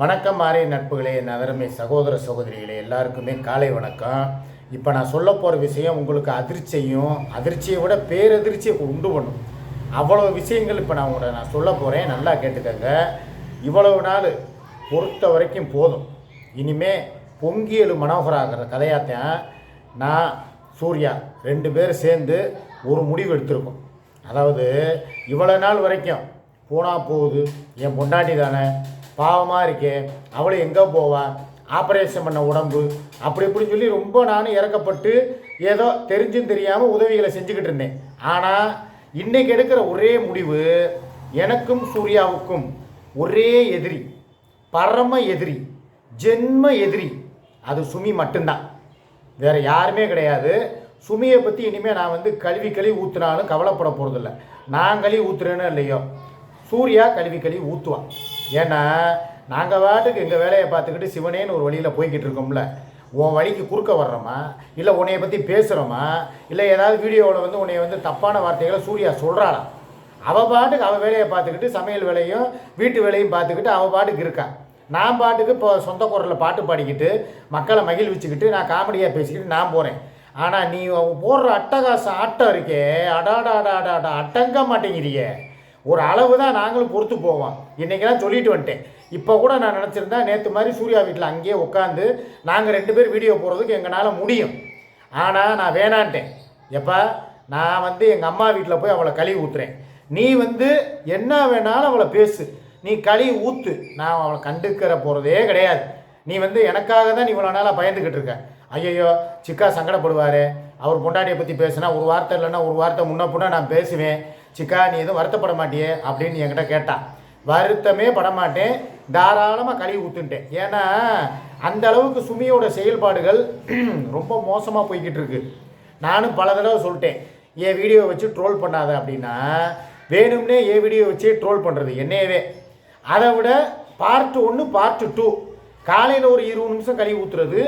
வணக்கம் மாறி நட்புகளே நகரமே சகோதர சகோதரிகளே எல்லாருக்குமே காலை வணக்கம். இப்போ நான் சொல்ல போகிற விஷயம் உங்களுக்கு அதிர்ச்சியையும் அதிர்ச்சியை விட பேரதிர்ச்சியை உண்டு பண்ணும். அவ்வளோ விஷயங்கள் இப்போ நான் உங்களை நான் சொல்ல போகிறேன் நல்லா கேட்டுக்கங்க. இவ்வளவு நாள் பொறுத்த வரைக்கும் போதும். இனிமே பொங்கியலு மனோகராகிற கதையாத்தான் நான் சூர்யா ரெண்டு பேரும் சேர்ந்து ஒரு முடிவு எடுத்திருக்கோம். அதாவது இவ்வளோ நாள் வரைக்கும் போனால் போகுது என் பொண்டாட்டி தானே பாவமாக இருக்கே அவளை எங்கே போவா? ஆப்ரேஷன் பண்ண உடம்பு அப்படி இப்படின்னு சொல்லி ரொம்ப நானும் இறக்கப்பட்டு ஏதோ தெரிஞ்சும் தெரியாமல் உதவிகளை செஞ்சுக்கிட்டு இருந்தேன். ஆனால் இன்றைக்கி எடுக்கிற ஒரே முடிவு எனக்கும் சூர்யாவுக்கும் ஒரே எதிரி பரம எதிரி ஜென்ம எதிரி அது சுமி மட்டும்தான். வேறு யாருமே கிடையாது. சுமியை பற்றி இனிமேல் நான் வந்து கழுவி கழுவி ஊற்றுனாலும் கவலைப்பட போகிறதில்ல நான் ஊற்றுறேன்னு இல்லையோ சூர்யா கழுவி கழுவி ஊற்றுவான் ஏன்னா நாங்கள் பாட்டுக்கு எங்கள் வேலையை பார்த்துக்கிட்டு சிவனேன்னு ஒரு வழியில் போய்கிட்டு இருக்கோம்ல. உன் வழிக்கு குறுக்க வர்றோமா? இல்லை உன்னைய பற்றி பேசுகிறோமா இல்லை ஏதாவது வீடியோவில் வந்து உன்னைய வந்து தப்பான வார்த்தைகளை சூர்யா சொல்கிறாளா அவள் பாட்டுக்கு அவள் வேலையை பார்த்துக்கிட்டு சமையல் வேலையும் வீட்டு வேலையும் பார்த்துக்கிட்டு அவள் பாட்டுக்கு இருக்கா? நான் பாட்டுக்கு இப்போ சொந்த குரலில் பாட்டு பாடிக்கிட்டு மக்களை மகிழ்விச்சுக்கிட்டு நான் காமெடியாக பேசிக்கிட்டு நான் போகிறேன் ஆனால் நீ போடுற அட்டகாசம் ஆட்டம் இருக்கே. அடாடாடாடாடா அட்டங்க மாட்டேங்கிறியே. ஒரு அளவு தான் நாங்களும் பொறுத்து போவோம். இன்றைக்கெல்லாம் சொல்லிட்டு வந்துட்டேன். இப்போ கூட நான் நினச்சிருந்தேன் நேற்று மாதிரி சூர்யா வீட்டில் அங்கேயே உட்காந்து நாங்கள் ரெண்டு பேர் வீடியோ போடுறதுக்கு எங்களால் முடியும். ஆனால் நான் வேணான்ட்டேன். எப்பா? நான் வந்து எங்கள் அம்மா வீட்டில் போய் அவளை கழுவி ஊற்றுறேன் நீ வந்து என்ன வேணாலும் அவளை பேசு. நீ களி ஊற்று நான் அவளை கண்டுக்கிற போகிறதே கிடையாது. நீ வந்து எனக்காக தான் நீ இவ்வளோ நாளாக பயந்துக்கிட்டு இருக்க. ஐயையோ சிக்கா சங்கடப்படுவார். அவர் பொண்டாட்டியை பற்றி பேசுனா ஒரு வார்த்தை இல்லைன்னா ஒரு வார்த்தை முன்ன பின்ன நான் பேசுவேன். சிக்கா நீ எதுவும் வருத்தப்பட மாட்டியே அப்படின்னு என்கிட்ட கேட்டான் வருத்தமே பட மாட்டேன் தாராளமாக கழுவி ஊற்றுன்ட்டேன் ஏன்னா அந்த அளவுக்கு சுமியோட செயல்பாடுகள் ரொம்ப மோசமாக போய்கிட்டு இருக்கு. நானும் பல தடவை சொல்லிட்டேன் என் வீடியோ வச்சு ட்ரோல் பண்ணாத அப்படின்னா வேணும்னே என் வீடியோ வச்சு ட்ரோல் பண்ணுறது என்னையவே. அதை விட பார்ட் ஒன்று பார்ட் டூ காலையில் ஒரு இருபது நிமிஷம் கழுவி ஊற்றுறது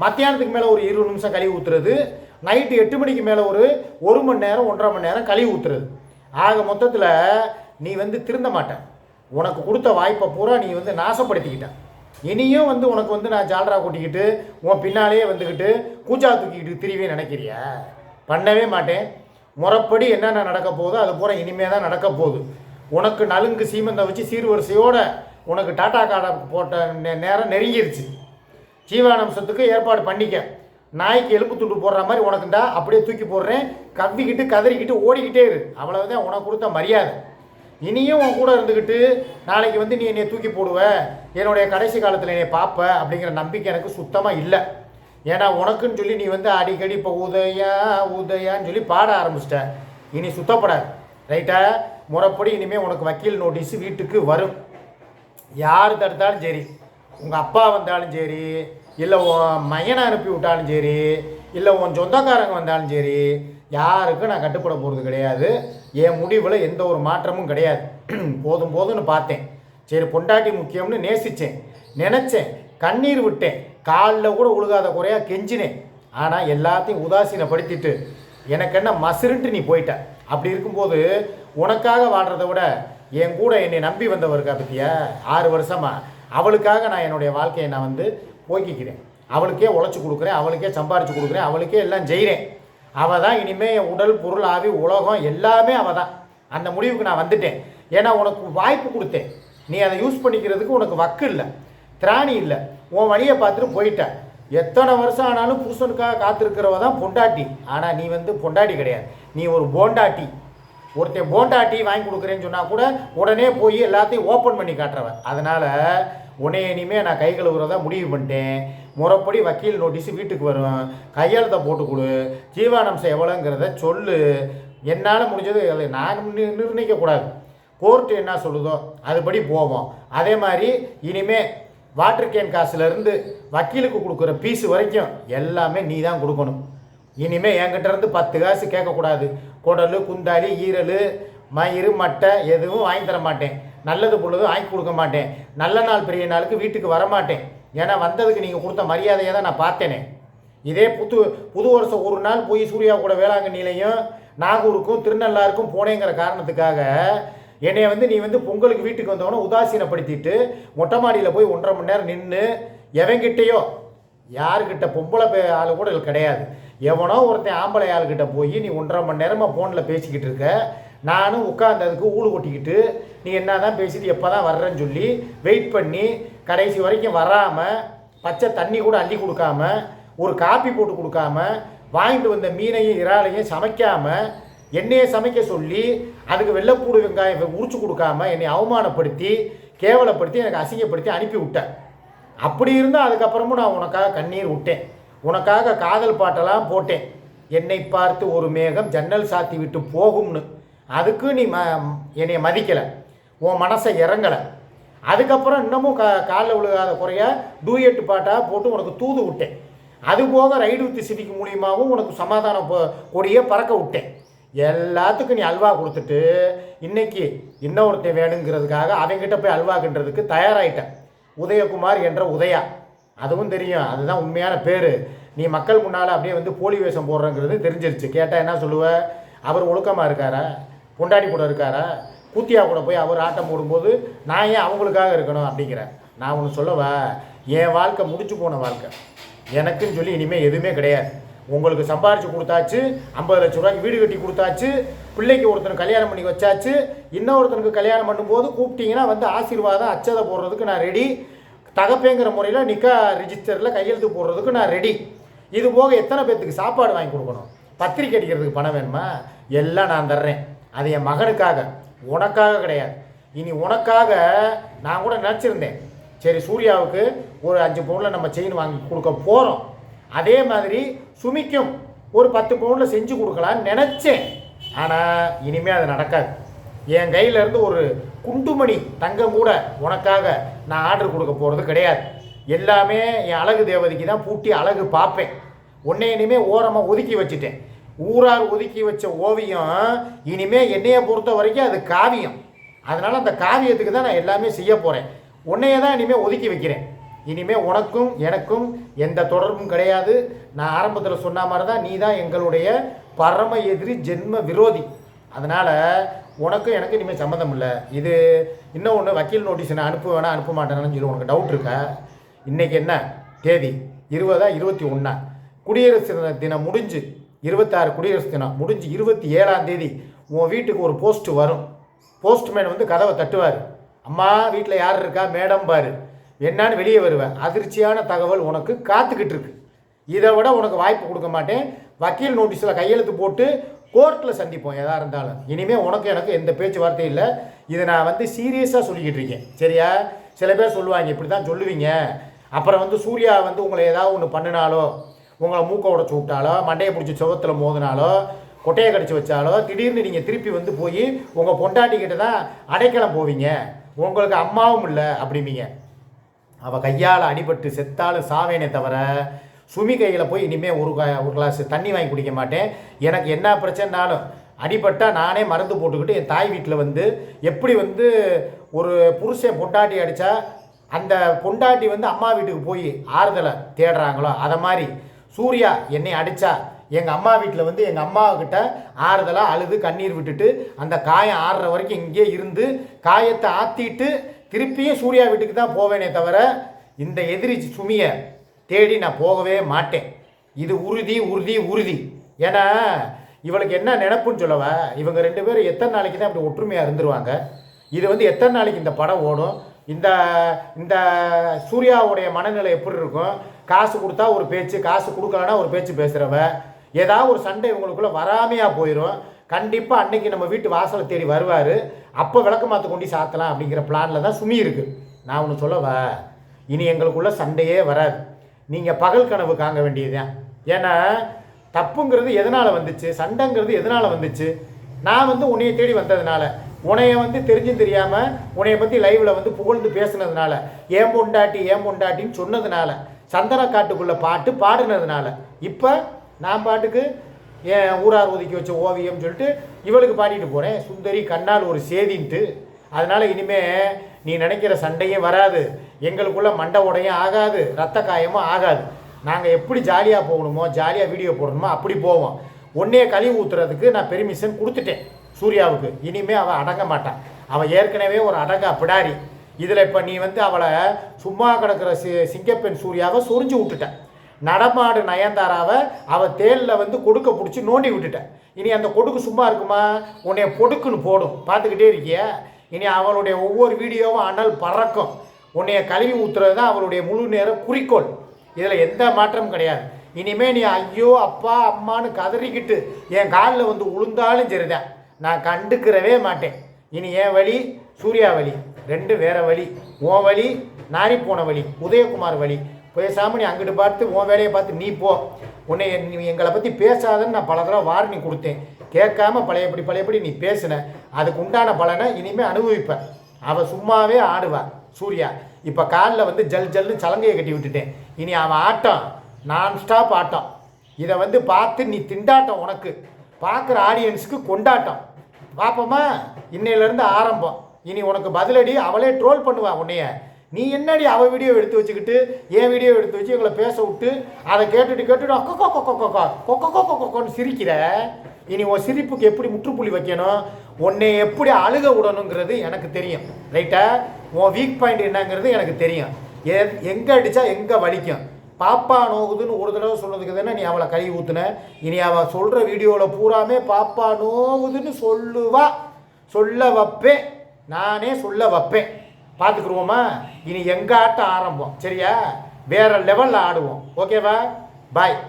மத்தியானத்துக்கு மேலே ஒரு இருபது நிமிஷம் கழுவி ஊற்றுறது நைட்டு எட்டு மணிக்கு மேலே ஒரு ஒரு மணி நேரம் ஒன்றரை மணி நேரம் கழுவி ஊற்றுறது ஆக மொத்தத்தில் நீ வந்து திருந்த மாட்ட. உனக்கு கொடுத்த வாய்ப்பை பூரா நீ வந்து நாசப்படுத்திக்கிட்ட. இனியும் வந்து உனக்கு வந்து நான் ஜால்ரா கூட்டிக்கிட்டு உன் பின்னாலேயே வந்துக்கிட்டு கூச்சா தூக்கிக்கிட்டு திரிவே நினைக்கிறியா? பண்ணவே மாட்டேன். முறைப்படி என்னென்ன நடக்க போகுதோ அது பூரா இனிமே தான் நடக்க போகுது. உனக்கு நலுங்கு சீமந்தை வச்சு சீர்வரிசையோடு உனக்கு டாட்டா கார்டை போட்ட நே- நேரம் நெருங்கிருச்சு. ஜீவானம்சத்துக்கு ஏற்பாடு பண்ணிக்க. நாய்க்கு எலும்பு துண்டு போடுற மாதிரி உனக்குண்டா அப்படியே தூக்கி போடுறேன். கவ்விக்கிட்டு கதறிக்கிட்டு ஓடிக்கிட்டே இரு. அவ்வளவுதான் உனக்கு கொடுத்த மரியாதை. இனியும் உன் கூட இருந்துக்கிட்டு நாளைக்கு வந்து நீ என்னை தூக்கி போடுவ. என்னுடைய கடைசி காலத்தில் என்னை பார்ப்ப அப்படிங்கிற நம்பிக்கை எனக்கு சுத்தமாக இல்லை. ஏன்னா உனக்குன்னு சொல்லி நீ வந்து அடிக்கடி இப்போ உதயா உதயான்னு சொல்லி பாட ஆரம்பிச்சிட்ட. இனி சுத்தப்படாது. ரைட்டா? முறைப்படி இனிமேல் உனக்கு வக்கீல் நோட்டீஸ் வீட்டுக்கு வரும். யார் தடுத்தாலும் சரி. உங்கள் அப்பா வந்தாலும் சரி இல்லை உன் மகனை அனுப்பி விட்டாலும் சரி இல்லை உன் சொந்தக்காரங்க வந்தாலும் சரி யாருக்கும் நான் கட்டுப்பட போகிறது கிடையாது. என் முடிவில் எந்த ஒரு மாற்றமும் கிடையாது. போதும் போதும்னு பார்த்தேன். சரி பொண்டாட்டி முக்கியம்னு நேசித்தேன் நினச்சேன். கண்ணீர் விட்டேன். காலில் கூட உழுகாத குறையாக கெஞ்சினேன். ஆனால் எல்லாத்தையும் உதாசீனப்படுத்திட்டு எனக்கு என்ன மசுருன்ட்டு நீ போயிட்ட? அப்படி இருக்கும்போது உனக்காக வாடுறத விட என் கூட என்னை நம்பி வந்தவருக்கா பத்தியா? ஆறு வருஷமா. அவளுக்காக நான் என்னுடைய வாழ்க்கையை நான் வந்து போக்கிக்கிறேன். அவளுக்கே உழைச்சி கொடுக்குறேன் அவளுக்கே சம்பாரித்து கொடுக்குறேன் அவளுக்கே எல்லாம் செய்கிறேன். அவள் தான் இனிமேல் என் உடல் பொருள் ஆவி உலகம் எல்லாமே அவள் தான் அந்த முடிவுக்கு நான் வந்துட்டேன். ஏன்னா உனக்கு வாய்ப்பு கொடுத்தேன். நீ அதை யூஸ் பண்ணிக்கிறதுக்கு உனக்கு வக்கு இல்லை திராணி இல்லை. உன் வழியை பார்த்துட்டு போயிட்ட. எத்தனை வருஷம் ஆனாலும் புருஷனுக்காக காத்திருக்கிறவ தான் பொண்டாட்டி. ஆனால் நீ வந்து பொண்டாட்டி கிடையாது. நீ ஒரு போண்டாட்டி. ஒருத்தன் போண்டா டீ வாங்கி கொடுக்குறேன்னு சொன்னால் கூட உடனே போய் எல்லாத்தையும் ஓப்பன் பண்ணி காட்டுறவன். அதனால் உன்னை இனிமேல் நான் கை கழுவுறதா முடிவு பண்ணிட்டேன். முறைப்படி வக்கீல் நோட்டீஸ் வீட்டுக்கு வரும் கையெழுத்தை போட்டு கொடு. ஜீவானம்சம் எவ்வளோங்கிறத சொல்லு. என்னால் முடிஞ்சது அதை நான் நிர்ணயிக்கக்கூடாது கோர்ட்டு என்ன சொல்லுதோ அதுபடி போவோம். அதே மாதிரி இனிமே வாட்டர் கேன் காசுலேருந்து வக்கீலுக்கு கொடுக்குற பீஸ் வரைக்கும் எல்லாமே நீ தான் கொடுக்கணும். இனிமே என்கிட்ட இருந்து பத்து காசு கேட்கக்கூடாது. குடல் குந்தாலி ஈரல் மயிறு மட்டை எதுவும் வாங்கி தர மாட்டேன். நல்லது பொழுது வாங்கி கொடுக்க மாட்டேன். நல்ல நாள் பெரிய நாளுக்கு வீட்டுக்கு வர மாட்டேன். ஏன்னா வந்ததுக்கு நீங்கள் கொடுத்த மரியாதையை தான் நான் பார்த்தேனே. இதே புது புது வருஷம் ஒரு நாள் போய் சூர்யா கூட வேளாங்கண்ணிலையும் நாகூருக்கும் திருநள்ளாருக்கும் போனேங்கிற காரணத்துக்காக என்னைய வந்து நீ வந்து பொங்கலுக்கு வீட்டுக்கு வந்தவொடனே உதாசீனப்படுத்திட்டு மொட்டை மாடியில் போய் ஒன்றரை மணி நேரம் நின்று எவங்கிட்டேயோ யாருக்கிட்ட பொம்பளை ஆள் ஆளு கூட கிடையாது. எவனோ ஒருத்தன் ஆம்பளை ஆள்கிட்ட போய் நீ ஒன்றரை மணி நேரமாக ஃபோனில் பேசிக்கிட்டு இருக்க. நானும் உட்காந்ததுக்கு ஊடு கொட்டிக்கிட்டு நீ என்ன தான் பேசிட்டு எப்போ தான் வர்றேன்னு சொல்லி வெயிட் பண்ணி கடைசி வரைக்கும் வராமல் பச்சை தண்ணி கூட அள்ளி கொடுக்காம ஒரு காப்பி போட்டு கொடுக்காம வாங்கிட்டு வந்த மீனையும் இறாலையும் சமைக்காமல் என்னையை சமைக்க சொல்லி அதுக்கு வெள்ளைப்பூடு வெங்காயம் உரிச்சு கொடுக்காம என்னை அவமானப்படுத்தி கேவலப்படுத்தி எனக்கு அசிங்கப்படுத்தி அனுப்பி விட்டேன் அப்படி இருந்தால் அதுக்கப்புறமும் நான் உனக்காக கண்ணீர் விட்டேன். உனக்காக காதல் பாட்டெல்லாம் போட்டேன். என்னை பார்த்து ஒரு மேகம் ஜன்னல் சாத்தி விட்டு போகும்னு. அதுக்கு நீ ம என்னைய மதிக்கலை. உன் மனசை இறங்கலை. அதுக்கப்புறம் இன்னமும் கா காலில் விழுகாத குறைய டூயட் பாட்டாக போட்டு உனக்கு தூது விட்டேன். அது போக ரைடு வித்து சிவிக்கு மூலியமாகவும் உனக்கு சமாதான கொடியை பறக்க விட்டேன். எல்லாத்துக்கும் நீ அல்வா கொடுத்துட்டு இன்னைக்கு இன்னொருத்தன் வேணுங்கிறதுக்காக அவங்ககிட்ட போய் அல்வாக்குன்றதுக்கு தயாராகிட்டேன் தயாராயிட்டேன். உதயகுமார் என்ற உதயா. அதுவும் தெரியும். அதுதான் உண்மையான பேர். நீ மக்கள் முன்னால் அப்படியே வந்து போலி வேஷம் போடுறங்கிறது தெரிஞ்சிருச்சு. கேட்டால் என்ன சொல்லுவ? அவர் ஒழுக்கமாக இருக்காரா? பொண்டாடி கூட இருக்காரா? கூத்தியா கூட போய் அவர் ஆட்டம் போடும்போது நான் ஏன் அவங்களுக்காக இருக்கணும் அப்படிங்கிறேன் நான் ஒன்று சொல்லவா? என் வாழ்க்கை முடிச்சு போன வாழ்க்கை. எனக்குன்னு சொல்லி இனிமேல் எதுவுமே கிடையாது. உங்களுக்கு சம்பாரித்து கொடுத்தாச்சு ஐம்பது லட்ச ரூபாய்க்கு வீடு கட்டி கொடுத்தாச்சு பிள்ளைக்கு ஒருத்தனுக்கு கல்யாணம் பண்ணி வச்சாச்சு இன்னொருத்தனுக்கு கல்யாணம் பண்ணும்போது கூப்பிட்டீங்கன்னா வந்து ஆசீர்வாதம் அச்சதை போடுறதுக்கு நான் ரெடி தகப்பேங்கிற முறையில் நிக்கா ரிஜிஸ்டரில் கையெழுத்து போடுறதுக்கு நான் ரெடி இது போக எத்தனை பேர்த்துக்கு சாப்பாடு வாங்கி கொடுக்கணும்? பத்திரிக்கை அடிக்கிறதுக்கு பணம் வேணுமா? எல்லாம் நான் தர்றேன். அது என் மகனுக்காக. உனக்காக கிடையாது. இனி உனக்காக நான் கூட நினச்சிருந்தேன். சரி சூர்யாவுக்கு ஒரு அஞ்சு பவுனில் நம்ம செயின் வாங்கி கொடுக்க போகிறோம் அதே மாதிரி சுமிக்கும் ஒரு பத்து பவுனில் செஞ்சு கொடுக்கலான்னு நினச்சேன். ஆனால் இனிமேல் அது நடக்காது. என் கையிலேருந்து ஒரு குண்டுமணி தங்கம் கூட உனக்காக நான் ஆர்டர் கொடுக்க போகிறது கிடையாது. எல்லாமே என் அழகு தேவதைக்கு தான் பூட்டி அழகு பார்ப்பேன். உன்னை இனிமேல் ஓரமாக ஒதுக்கி வச்சுட்டேன். ஊரார் ஒதுக்கி வச்ச ஓவியம் இனிமேல் என்னையை பொறுத்த வரைக்கும் அது காவியம். அதனால் அந்த காவியத்துக்கு தான் நான் எல்லாமே செய்ய போகிறேன் உன்னையே தான் இனிமேல் ஒதுக்கி வைக்கிறேன். இனிமேல் உனக்கும் எனக்கும் எந்த தொடர்பும் கிடையாது. நான் ஆரம்பத்தில் சொன்ன மாதிரி தான் நீ தான் எங்களுடைய பரம எதிரி ஜென்ம விரோதி. அதனால் உனக்கும் எனக்கு இனிமேல் சம்மந்தம் இல்லை. இது இன்னும் ஒன்று வக்கீல் நோட்டீஸ் நான் அனுப்ப வேணா அனுப்ப மாட்டேன்னு சொல்லி. உனக்கு டவுட் இருக்கா? இன்றைக்கி என்ன? தேதி? இருபதா? இருபத்தி ஒன்றா குடியரசு தினம் முடிஞ்சு இருபத்தாறு குடியரசு தினம் முடிஞ்சு இருபத்தி ஏழாம் தேதி உன் வீட்டுக்கு ஒரு போஸ்ட் வரும். போஸ்ட்மேன் வந்து கதவை தட்டுவார். அம்மா வீட்டில் யார் இருக்கா? மேடம் பாரு. என்னான்னு வெளியே வருவேன் அதிர்ச்சியான தகவல் உனக்கு காத்துக்கிட்டு இருக்கு. இதை விட உனக்கு வாய்ப்பு கொடுக்க மாட்டேன். வக்கீல் நோட்டீஸில் கையெழுத்து போட்டு கோர்ட்டில் சந்திப்போம் எதாக இருந்தாலும். இனிமேல் உனக்கு எனக்கு எந்த பேச்சுவார்த்தையும் இல்லை. இதை நான் வந்து சீரியஸாக சொல்லிக்கிட்டு இருக்கேன். சரியா? சில பேர் சொல்லுவாங்க இப்படி தான் சொல்லுவீங்க. அப்புறம் வந்து சூர்யா வந்து உங்களை ஏதாவது ஒன்று பண்ணினாலோ உங்களை மூக்க உடச்சி விட்டாலோ மண்டையை பிடிச்சி சுகத்தில் மோதினாலோ கொட்டையை கடிச்சு வச்சாலோ திடீர்னு நீங்கள் திருப்பி வந்து போய் உங்கள் பொண்டாட்டிக்கிட்ட தான் அடைக்கலம் போவீங்க. உங்களுக்கு அம்மாவும் இல்லை அப்படிம்பீங்க. அவள் கையால் அடிபட்டு செத்தாலும் சாவேனே தவிர சுமி கையில் போய் இனிமேல் ஒரு ஒரு கிளாஸ் தண்ணி வாங்கி குடிக்க மாட்டேன். எனக்கு என்ன பிரச்சனைனாலும் அடிபட்டால் நானே மருந்து போட்டுக்கிட்டு என் தாய் வீட்டில் வந்து எப்படி வந்து ஒரு புருஷன் பொண்டாட்டி அடித்தா அந்த பொண்டாட்டி வந்து அம்மா வீட்டுக்கு போய் ஆறுதலை தேடுறாங்களோ அதை மாதிரி சூர்யா என்னை அடித்தா எங்கள் அம்மா வீட்டில் வந்து எங்கள் அம்மாக்கிட்ட ஆறுதலாக அழுது கண்ணீர் விட்டுட்டு அந்த காயம் ஆறுற வரைக்கும் இங்கே இருந்து காயத்தை ஆற்றிட்டு திருப்பியும் சூர்யா வீட்டுக்கு தான் போவேனே தவிர இந்த எதிரி சுமியை தேடி நான் போகவே மாட்டேன். இது உறுதி உறுதி உறுதி. ஏன்னா இவளுக்கு என்ன நினப்புன்னு சொல்லவா? இவங்க ரெண்டு பேரும் எத்தனை நாளைக்கு தான் அப்படி ஒற்றுமையாக இருந்துருவாங்க? இது வந்து எத்தனை நாளைக்கு இந்த படம் ஓடும்? இந்த இந்த சூர்யாவுடைய மனநிலை எப்படி இருக்கும்? காசு கொடுத்தா ஒரு பேச்சு காசு கொடுக்கலனா ஒரு பேச்சு பேசுகிறவ ஏதாவது ஒரு சண்டை இவங்களுக்குள்ளே வராமையாக போயிடும் கண்டிப்பாக அன்னைக்கு நம்ம வீட்டு வாசலை தேடி வருவார். அப்போ விளக்கமாற்ற கொண்டு சாத்தலாம் அப்படிங்கிற பிளானில் தான் சுமி இருக்குது நான் ஒன்று சொல்லவா? இனி எங்களுக்குள்ள சண்டையே வராது. நீங்கள் பகல் கனவு காங்க வேண்டியதுதான் ஏன்னா தப்புங்கிறது எதனால் வந்துச்சு? சண்டைங்கிறது எதனால் வந்துச்சு? நான் வந்து உன்னைய தேடி வந்ததுனால உன்னைய வந்து தெரிஞ்சும் தெரியாமல் உன்னைய பற்றி லைவில் வந்து புகழ்ந்து பேசுனதுனால ஏன் பொண்டாட்டி ஏன் பொண்டாட்டின்னு சொன்னதுனால சந்தன காட்டுக்குள்ளே பாட்டு பாடினதுனால இப்போ நான் பாட்டுக்கு என் ஊரார் ஒதுக்கி வச்ச ஓவியம் சொல்லிட்டு இவளுக்கு பாடிட்டு போகிறேன் சுந்தரி கண்ணால் ஒரு சேதின்ட்டு. அதனால் இனிமே நீ நினைக்கிற சண்டையும் வராது. எங்களுக்குள்ள மண்டை உடையும் ஆகாது. ரத்த காயமும் ஆகாது. நாங்கள் எப்படி ஜாலியாக போகணுமோ ஜாலியாக வீடியோ போடணுமோ அப்படி போவோம். ஒன்றே கழிவு ஊற்றுறதுக்கு நான் பெர்மிஷன் கொடுத்துட்டேன் சூர்யாவுக்கு. இனிமேல் அவன் அடங்க மாட்டான் அவன் ஏற்கனவே ஒரு அடங்கா பிடாரி. இதில் இப்போ நீ வந்து அவளை சும்மா கிடக்கிற சி சிங்கப்பெண் சூர்யாவை சொரிஞ்சு விட்டுட்ட. நடமாடு நயன்தாராவை அவள் தேலில் வந்து கொடுக்க பிடிச்சி நோண்டி விட்டுட்ட. இனி அந்த கொடுக்கு சும்மா இருக்குமா? உன்னைய பொடுக்குன்னு போடும். பார்த்துக்கிட்டே இருக்கிய? இனி அவளுடைய ஒவ்வொரு வீடியோவும் அனல் பறக்கும். உன்னைய கழுவி ஊத்துறது தான் அவளுடைய முழு நேர குறிக்கோள். இதில் எந்த மாற்றமும் கிடையாது. இனிமேல் நீ ஐயோ அப்பா அம்மான்னு கதறிக்கிட்டு என் காலில் வந்து உளுந்தாலும் சரிதான். நான் கண்டுக்கிறவே மாட்டேன். இனி என் வழி சூர்யா வழி. ரெண்டு வேற வழி. உன் வழி நாரி போன வழி. உதயகுமார் வழி. பேசாமல் நீ அங்கிட்டு பார்த்து உன் வேலையை பார்த்து நீ போ. உன்னை நீ எங்களை பற்றி பேசாதன்னு நான் பல தடவை வார்னிங் கொடுத்தேன். கேட்காம பழையபடி பழையபடி நீ பேசின அதுக்கு உண்டான பலனை இனிமேல் அனுபவிப்ப அவள் சும்மாவே ஆடுவா சூர்யா இப்போ காலில் வந்து ஜல் ஜல்னு சலங்கையை கட்டி விட்டுட்டேன் இனி அவன் ஆட்டம் நான் ஸ்டாப் ஆட்டம் இதை வந்து பார்த்து நீ திண்டாட்டம் உனக்கு பார்க்குற ஆடியன்ஸுக்கு கொண்டாட்டம் பார்ப்போமா இன்னையிலேருந்து ஆரம்பம் இனி உனக்கு பதிலடி அவளே ட்ரோல் பண்ணுவாள் உன்னைய நீ என்னடி அவள் வீடியோ எடுத்து வச்சுக்கிட்டு என் வீடியோ எடுத்து வச்சு எங்களை பேச விட்டு அதை கேட்டுட்டு கேட்டுட்டு கொக்கோ கொக்கோ கொக்கோ கொக்கோ கொக்கோ கொக்கோன்னு சிரிக்கிற இனி உன் சிரிப்புக்கு எப்படி முற்றுப்புள்ளி வைக்கணும்? உன்னை எப்படி அழுக விடணுங்கிறது எனக்கு தெரியும். ரைட்டா உன் வீக் பாயிண்ட் என்னங்கிறது எனக்கு தெரியும். எ எங்கே அடித்தா எங்கே வலிக்கும்? பாப்பா நோகுதுன்னு ஒரு தடவை சொன்னதுக்கு தானே நீ அவளை கை ஊற்றுன இனி அவள் சொல்கிற வீடியோவில் பூராமே பாப்பா நோகுதுன்னு சொல்லுவா. சொல்ல வைப்பேன். நானே சொல்ல வைப்பேன். பார்த்துக்குருவோமா? இனி எங்கள் ஆட்டம் ஆரம்பம். சரியா? வேற லெவலில் ஆடுவோம். ஓகேவா பாய்